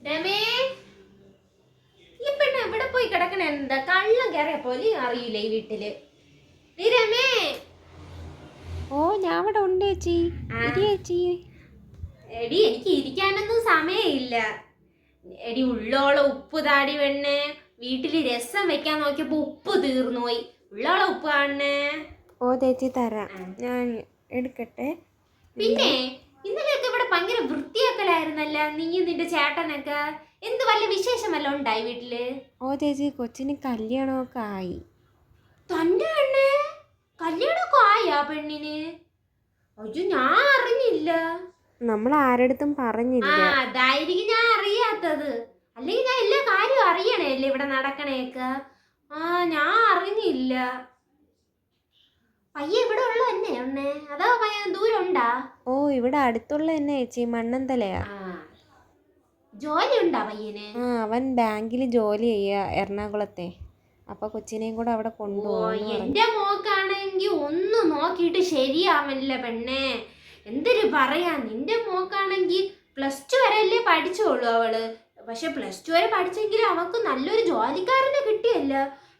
രമേ ഈ പെണ്ണ് എവിടെ പോയി കിടക്കണ? എന്താ കള്ളം കയറിയ പോലെ അറിയില്ല ഈ വീട്ടിൽ? നീ രമേ. ഓ ഞാൻ അവിടെ ഉണ്ട് ചേച്ചി. ഇരി ചേച്ചി. എടി എനിക്ക് ഇരിക്കാനൊന്നും സമയമില്ല. എടി ഉള്ളോളം ഉപ്പ് താടി വെണ്ണേ വീട്ടിൽ രസം വെക്കാൻ നോക്കിയപ്പോ ഉപ്പ് തീർന്നു പോയി ഉള്ളോളം ഉപ്പ് കാണണേ ഓ ചേച്ചി തരാം. ഞാൻ എടുക്കട്ടെ? പിന്നെ? ഇവിടെ ഭയങ്കര വൃത്തിയാക്കലായിരുന്നല്ല നീ നിന്റെ ചേട്ടനൊക്കെ? എന്ത് വല്ല വിശേഷം ഉണ്ടായി വീട്ടിൽ? ഓ ചേച്ചി കൊച്ചിന് കല്യാണമൊക്കെ ആയി. തന്റെ പെണ്ണ് കല്യാണമൊക്കെ ആയാ പെണ്ണിന്? അയ്യോ ഞാൻ അറിഞ്ഞില്ല. നമ്മൾ ആരടുത്തും ആ പറഞ്ഞില്ല അതായിരിക്കും ഞാൻ അറിയാത്തത്. അല്ലെങ്കിൽ ഞാൻ എല്ലാ കാര്യവും അറിയണേ അല്ലേ ഇവിടെ നടക്കണേക്ക ആ ഞാൻ അറിഞ്ഞില്ല. പയ്യ ഇവിടെ ഉള്ള തന്നെ ഉണ്ണേ. അതോ പയ്യ ദൂരം ഉണ്ടാ? ഓ ഇവിടെ അടുത്തുള്ള തന്നെ ചേച്ചി മണ്ണന്തലയാ. ആ. ജോലി ഉണ്ടാ പയ്യന്? ആ അവൻ ബാങ്കിൽ ജോലി ചെയ്യുക എറണാകുളത്തെ. അപ്പൊ കൊച്ചിനെയും കൂടെ അവിടെ കൊണ്ടുപോകും എന്റെ മോക്കാണെങ്കിൽ ഒന്നും നോക്കിയിട്ട് ശരിയാവില്ല പെണ്ണേ. എന്തൊരു പറയാ നിന്റെ മോക്കാണെങ്കിൽ പ്ലസ് ടു വരെ അല്ലേ പഠിച്ചോളൂ അവൾ. പക്ഷെ പ്ലസ് ടു വരെ പഠിച്ചെങ്കിൽ അവൾക്ക് നല്ലൊരു ജോലിക്കാരനെ കിട്ടിയല്ല.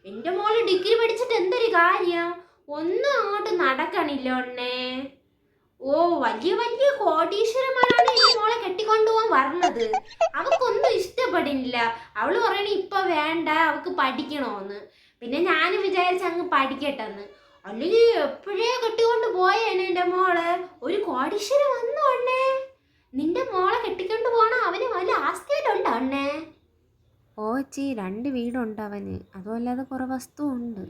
എന്റെ മോൾ ഡിഗ്രി പഠിച്ചിട്ട് എന്തൊരു കാര്യം? ഒന്നും അങ്ങോട്ട് നടക്കണില്ല ഒണ്ണേ ഓ വലിയ വലിയ കോടീശ്വരന്മാരാണ് ഈ മോളെ കെട്ടിക്കൊണ്ടുപോകാൻ വരണത്. അവക്കൊന്നും ഇഷ്ടപ്പെടില്ല. അവൾ പറയണ ഇപ്പൊ വേണ്ട അവക്ക് പഠിക്കണോന്ന്. പിന്നെ ഞാൻ വിചാരിച്ച അങ്ങ് പഠിക്കട്ടെന്ന്. അല്ലെങ്കിൽ എപ്പോഴേ കെട്ടിക്കൊണ്ട് പോയേനെ എന്റെ മോളെ? ഒരു കോടീശ്വരം വന്നു അണ്ണേ നിന്റെ മോളെ കെട്ടിക്കൊണ്ട് പോണ അവന് വലിയ ആസ്തിയായിട്ടുണ്ടോ അണ്ണേ ഓച്ചി രണ്ട് വീടുണ്ട് അവന്. അതുമല്ലാതെ കുറെ വസ്തു ഉണ്ട്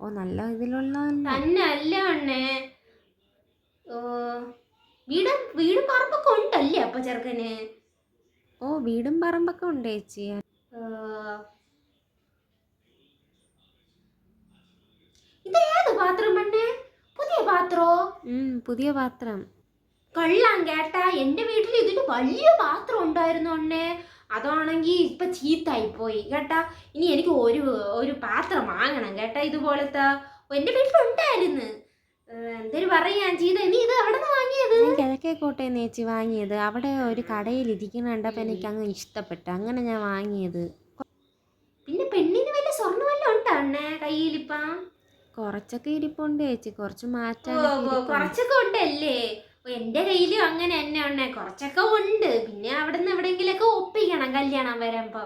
ഓ നല്ല ഇതിലുള്ള തന്നെ. അല്ല അണ്ണേ. ഓ വീടും വീടും പറമ്പൊക്കെ ഉണ്ടല്ലേ അപ്പൊ ചെറുക്കന്? ഓ വീടും പറമ്പൊക്കെ ഉണ്ട് ചേച്ചി. ഏ, ഇത് ഏത് പാത്രം പെണ്ണേ പുതിയ പാത്രോ? പുതിയ പാത്രം. കൊള്ളാം കേട്ടാ. എന്റെ വീട്ടിൽ ഇതിന് വലിയ പാത്രം ഉണ്ടായിരുന്നു അണ്ണേ. അതാണെങ്കിൽ ഇപ്പം ചീത്തായിപ്പോയി കേട്ടാ ഇനി എനിക്ക് ഒരു ഒരു പാത്രം വാങ്ങണം. കേട്ടാ ഇതുപോലത്തെ എന്റെ വീട്ടിലുണ്ടായിരുന്നു. ഉണ്ടായിരുന്നു എന്തൊരു പറയാൻ ചെയ്ത. നീ ഇത് അവിടെ നിന്ന് വാങ്ങിയത് കിഴക്കേ കോട്ടയം നേച്ചി വാങ്ങിയത്. അവിടെ ഒരു കടയിൽ ഇരിക്കുന്ന കണ്ടപ്പോൾ എനിക്ക് അങ്ങ് ഇഷ്ടപ്പെട്ടു. അങ്ങനെ ഞാൻ വാങ്ങിയത്. പിന്നെ പെണ്ണിന് വല്ല സ്വർണ വല്ല ഉണ്ടോ അണ്ണേ കയ്യിലിപ്പം? കുറച്ചൊക്കെ ഇരിപ്പുണ്ട് ചേച്ചി. കുറച്ച് മാറ്റാൻ കുറച്ചൊക്കെ ഉണ്ടല്ലേ? ഓ, എന്റെ കയ്യിലും അങ്ങനെ തന്നെ ഉണ്ട് കുറച്ചൊക്കെ ഉണ്ട്. പിന്നെ അവിടെ നിന്ന് എവിടെയെങ്കിലൊക്കെ ഒപ്പിക്കണം കല്യാണം വരുമ്പോ.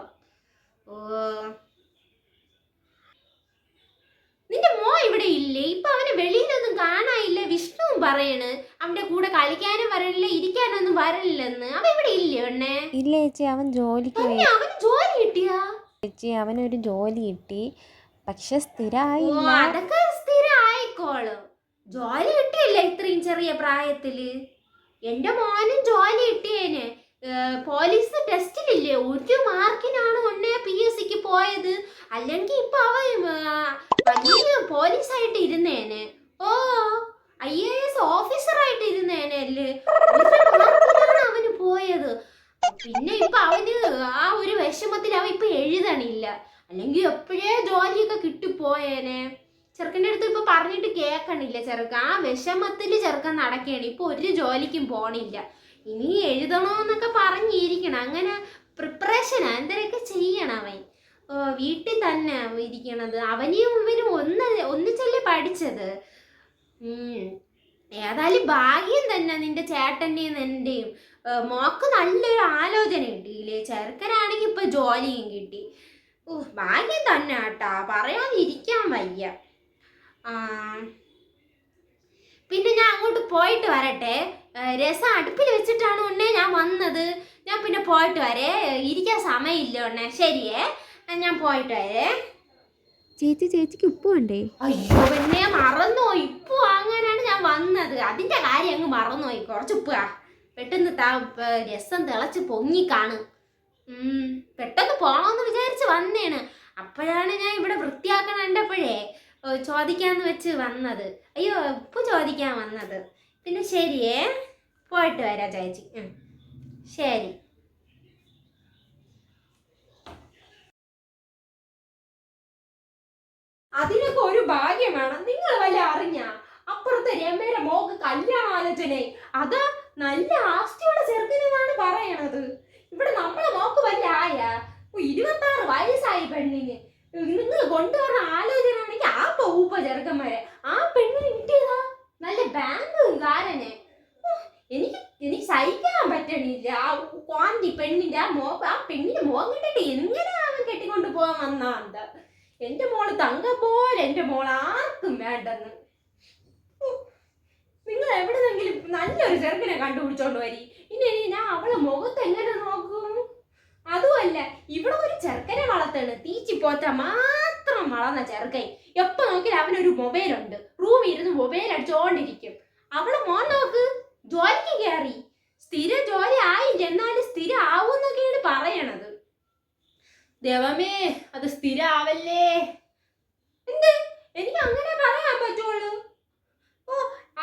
ഓ. നിന്റെ മോ ഇവിടെ ഇല്ലേ? ഇപ്പൊ അവന് വെളിയിലൊന്നും കാണാനില്ല. വിഷ്ണുവും പറയണ്. അവന്റെ കൂടെ കളിക്കാനും വരണില്ല ഇരിക്കാനൊന്നും വരണില്ലെന്ന് അവൻ ഇവിടെ ഇല്ലേ ഉണ്ണേ? ഇല്ല ചേച്ചി അവൻ ജോലിക്ക് പോയി. അവന് ജോലി കിട്ടിയാ? ചേച്ചി അവനൊരു ജോലി കിട്ടി. പക്ഷെ ഓ സ്ഥിരമായില്ല അതൊക്കെ സ്ഥിരം ആയിക്കോളും ജോലി കിട്ടിയല്ല ഇത്രയും ചെറിയ പ്രായത്തിൽ? എന്റെ മോനും ജോലി കിട്ടിയേനെ. പോലീസ് ടെസ്റ്റിലില്ലേ? ഒരു മാർക്കിനാണ് ഒന്നേ പി എസ് സിക്ക് പോയത്. അല്ലെങ്കിൽ ഇപ്പൊ വലിയ പോലീസായിട്ട് ഇരുന്നേനെ. ഓ ഐ എ എസ് ഓഫീസറായിട്ട് ഇരുന്നേനെ അല്ലേ? അവന് പോയത്. പിന്നെ ഇപ്പൊ അവന് ആ ഒരു വിഷമത്തിൽ അവൻ ഇപ്പൊ എഴുതണില്ല. അല്ലെങ്കിൽ എപ്പോഴേ ജോലിയൊക്കെ കിട്ടിപ്പോയേനെ. ചെറുക്കന്റെ അടുത്ത് ഇപ്പൊ പറഞ്ഞിട്ട് കേൾക്കണില്ല ചെറുക്ക. ആ വിഷമത്തിൽ ചെറുക്കൻ നടക്കുകയാണ് ഇപ്പൊ ഒരു ജോലിക്കും പോണില്ല. ഇനി എഴുതണോന്നൊക്കെ പറഞ്ഞിരിക്കണം. അങ്ങനെ പ്രിപ്പറേഷനാ എന്തൊക്കെ ചെയ്യണം അവൻ. വീട്ടിൽ തന്നെ ഇരിക്കണത്. അവനെയും ഇവനും ഒന്ന് ഒന്നിച്ചല്ലേ പഠിച്ചത്. ഏതായാലും ഭാഗ്യം തന്നെ നിന്റെ ചേട്ടന്റെയും എന്റെയും മോക്ക് നല്ലൊരു ആലോചന കിട്ടിയില്ലേ ചെറുക്കനാണെങ്കിൽ ഇപ്പൊ ജോലിയും കിട്ടി. ഓ ഭാഗ്യം തന്നെ കേട്ടാ പറയാതിരിക്കാൻ വയ്യ. പിന്നെ ഞാൻ അങ്ങോട്ട് പോയിട്ട് വരട്ടെ. രസം അടുപ്പിൽ വെച്ചിട്ടാണ് ഉണ്ണേ ഞാൻ വന്നത്. ഞാൻ പിന്നെ പോയിട്ട് വരേ. ഇരിക്കാൻ സമയമില്ല ഉണ്ണേ. ശരിയേ. ഞാൻ പോയിട്ട് വരേ. ചേച്ചി ചേച്ചിക്ക് ഉപ്പ് വേണ്ടേ? അയ്യോ പിന്നെ മറന്നോ. ഉപ്പ് വാങ്ങാനാണ് ഞാൻ വന്നത്. അതിന്റെ കാര്യം അങ്ങ് മറന്നുപോയി കുറച്ച് ഉപ്പ്. പെട്ടെന്ന് താ രസം തിളച്ച് പൊങ്ങി കാണും. പെട്ടെന്ന് പോണോന്ന് വിചാരിച്ച് വന്നേണ്. അപ്പോഴാണ് ഞാൻ ഇവിടെ വൃത്തിയാക്കണ കണ്ടപ്പോഴേ ചോദിക്കാന്ന് വെച്ച് വന്നത്. അയ്യോ ഇപ്പോൾ ചോദിക്കാൻ വന്നത്. പിന്നെ ശരിയേ പോയിട്ട് വരാം ചേച്ചി. ശരി. അതിനൊക്കെ ഒരു ഭാഗ്യം വേണം നിങ്ങൾ വല്ല അറിഞ്ഞ? അപ്പുറത്തെ രമയുടെ മോക്ക് കല്യാണാലോചന. അത് നല്ല ആസ്തിയുള്ള ചെറുക്കനെന്നാണ് പറയണത്. ഇവിടെ നമ്മളെ മോക്ക് വല്ല ആയ? ഇരുപത്തി ആറ് വയസ്സായി പെണ്ണിന്. നിങ്ങൾ കൊണ്ടുവരുന്ന ആലോചന ആണെങ്കിൽ ആ പൂപ്പ ചെറുക്കന്മാരെ ആ പെണ്ണിന് കിട്ടിയതാ നല്ല ബാങ്കുകാരനെ ഉഹ്, എനിക്ക് എനിക്ക് സഹിക്കാൻ പറ്റണില്ല ആ ക്വാന്റി പെണ്ണിന്റെ ആ മോ ആ പെണ്ണിന്റെ മോൻ കണ്ടിട്ട് എങ്ങനെ അവൻ കെട്ടിക്കൊണ്ട് പോകാൻ വന്നാണ്ട് എന്റെ മോൾ തങ്ക പോലെ എന്റെ മോൾ ആർക്കും വേണ്ടെന്ന്. നിങ്ങൾ എവിടെന്നെങ്കിലും നല്ലൊരു ചെറുക്കനെ കണ്ടുപിടിച്ചോണ്ട് വരി. ഇനി ഞാൻ അവളെ മുഖത്ത് എങ്ങനെ നോക്കും? അതുമല്ല ഇവിടെ ഒരു ചെറുക്കനെ വളർത്തണ്. തീച്ചി പോറ്റ മാത്രം വളർന്ന ചെറുക്കൻ. എപ്പോ നോക്കിയാലും അവനൊരു മൊബൈലുണ്ട്. റൂമിൽ ഇരുന്ന് മൊബൈൽ അടിച്ചോണ്ടിരിക്കും. അവളെ മോൻ നോക്ക് ജോലിക്ക് കയറി സ്ഥിര ജോലി ആയില്ല എന്നാലും സ്ഥിര ആവൂന്നൊക്കെയാണ് പറയണത്. ദേവമേ അത് സ്ഥിരാവല്ലേ? എന്ത്? എനിക്ക് അങ്ങനെ പറയാൻ പറ്റുള്ളൂ. ഓ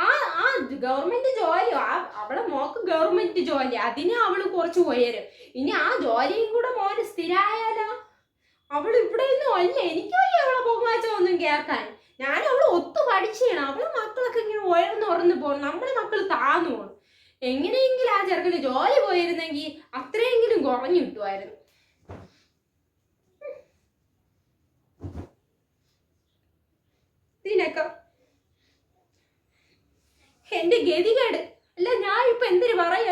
ആ ആ ഗവൺമെന്റ് ജോലി ആ അവളെ മോക്ക് ഗവൺമെന്റ് ജോലി അതിന് അവൾ കുറച്ച് ഉയരും. ഇനി ആ ജോലിയും കൂടെ മോന് സ്ഥിരമായാലോ അവൾ ഇവിടെ ഒന്നും അല്ല. എനിക്ക് വയ്യ അവളെ ഒന്നും കേൾക്കാൻ. ഞാൻ അവൾ ഒത്തു പഠിച്ചാണ്. അവളെ മക്കളൊക്കെ ഇങ്ങനെ ഉയർന്നുറന്നു ഉറന്ന് പോകും നമ്മുടെ മക്കൾ താന്നു പോകും എങ്ങനെയെങ്കിലും ആ ചെറുക്കന് ജോലി പോയിരുന്നെങ്കിൽ അത്രയെങ്കിലും കുറഞ്ഞു കിട്ടുമായിരുന്നു. എന്റെ ഗതികേട്. അല്ല ഞാൻ ഇപ്പൊ എന്തിനു പറയും?